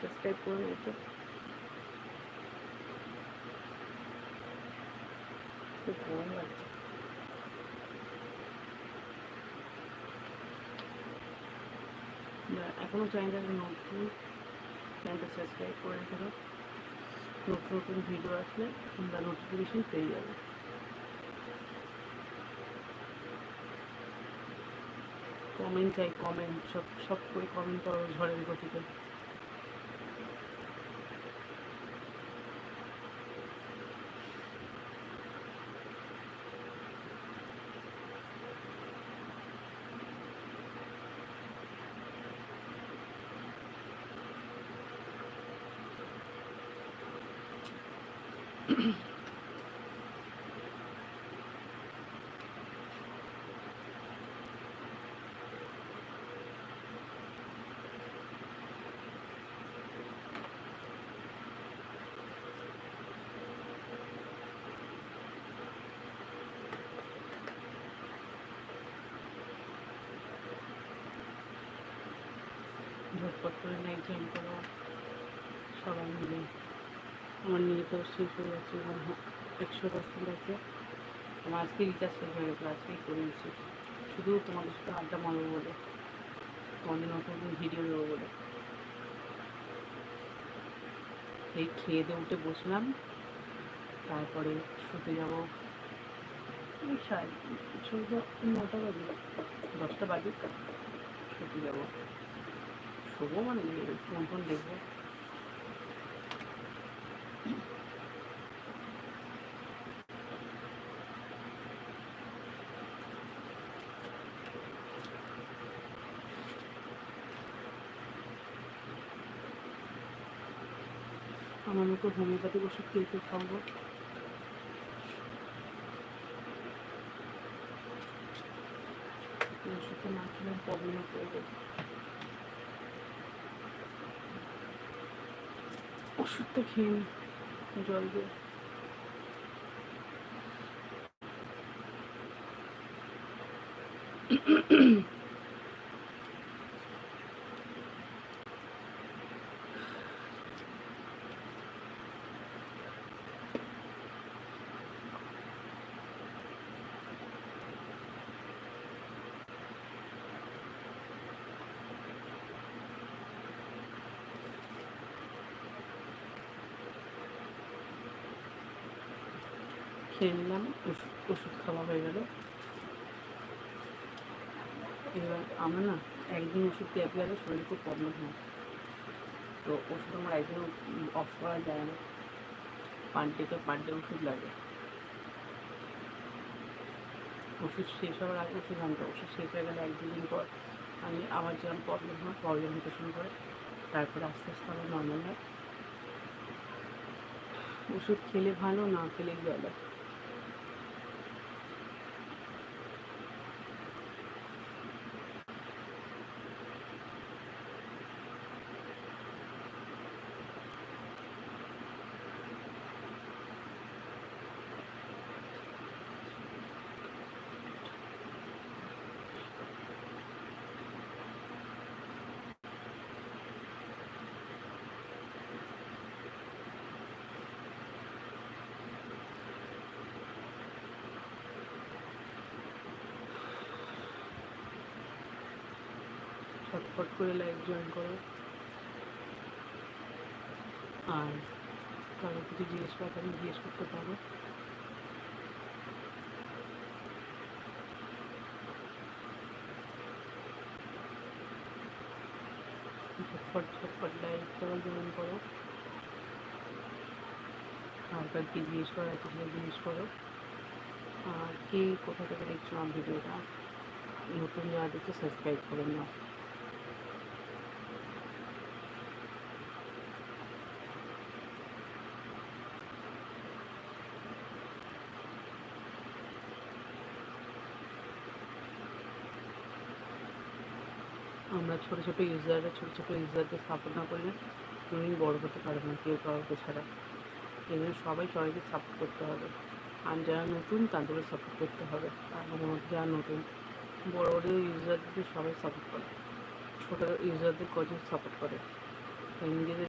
Subscribe করুন একটু গরম লাগছে। নতুন চ্যানেলটা সাবস্ক্রাইব করে রেখে নতুন নতুন ভিডিও আসলে তোমরা নোটিফিকেশন পেয়ে যাবে। কমেন্ট চাই কমেন্ট সব সব করে কমেন্ট করো ঝড়ের গতিতে। ঝটপট করে লাইক জয়েন করো সবাই মিলে আমার নিয়ে তো শেষ হয়ে যাচ্ছে আমার একশো পার্সেন্ট আছে। আমার আজকে রিচার্জ শেষ হয়ে গেছে আজকেই করে নিচ্ছি। শুধু তোমাদের সাথে আড্ডা মারবো বলে। তোমাদের নতুন ভিডিও দেবো বলে। এই খেয়ে দিয়ে উঠে বসলাম, তারপরে শুতে যাব। নটা বাজে। দশটা বাজে, শুতে যাব। শোবো মানে ফোন ফোন দেখব। আমার মতো হোমিওপ্যাথিক ওষুধ কে কে খাব। এই ওষুধটা না খেলে প্রবলেমে পড়বে ওষুধটা খেয়ে জল দিয়ে খেয়ে নিলাম, ওষুধ ওষুধ খাওয়া হয়ে গেল। এবার আমার না একদিন ওষুধ খেয়ে গেলে শরীর খুব প্রবলেম হয়। তো ওষুধ আমার একদিন অফ করা যায় না। পার ডেতে পার ডে ওষুধ লাগে। ওষুধ শেষ হওয়ার আগে ওষুধ আনতে ওষুধ শেষ হয়ে গেলে এক দুদিন পর আমি আবার যেমন প্রবলেম হয় প্রবলেম হতে শুরু করে। তারপরে আস্তে আস্তে আমার নর্মাল হয়। ওষুধ খেলে ভালো, না খেলে গেলে ছটফট করে লাইভ জয়েন করো আর কারও কিছু জিজ্ঞেস করা থাকলে জিজ্ঞেস করতে পারো ঝটফট ঝটফট লাইভ করো জয়েন করো আর কার কি জিজ্ঞেস করা আছে সেটা জিজ্ঞেস করো আর কে কোথা থেকে দেখছ আমার ভিডিওটা নতুন যারা দেখছ সাবস্ক্রাইব করে নাও আমরা ছোটো ছোটো ইউজাররা ছোটো ছোটো ইউজারদের সাপোর্ট না করলে কোনোদিন বড় হতে পারবে না কেউ কাউকে ছাড়া। এই জন্য সবাই সবাইকে সাপোর্ট করতে হবে। আর যারা নতুন, তাদেরও সাপোর্ট করতে হবে। আর আমার মধ্যে যারা নতুন, বড় বড় ইউজারদের সবাই সাপোর্ট করে। ছোটো ইউজারদের কজন সাপোর্ট করে? নিজেদের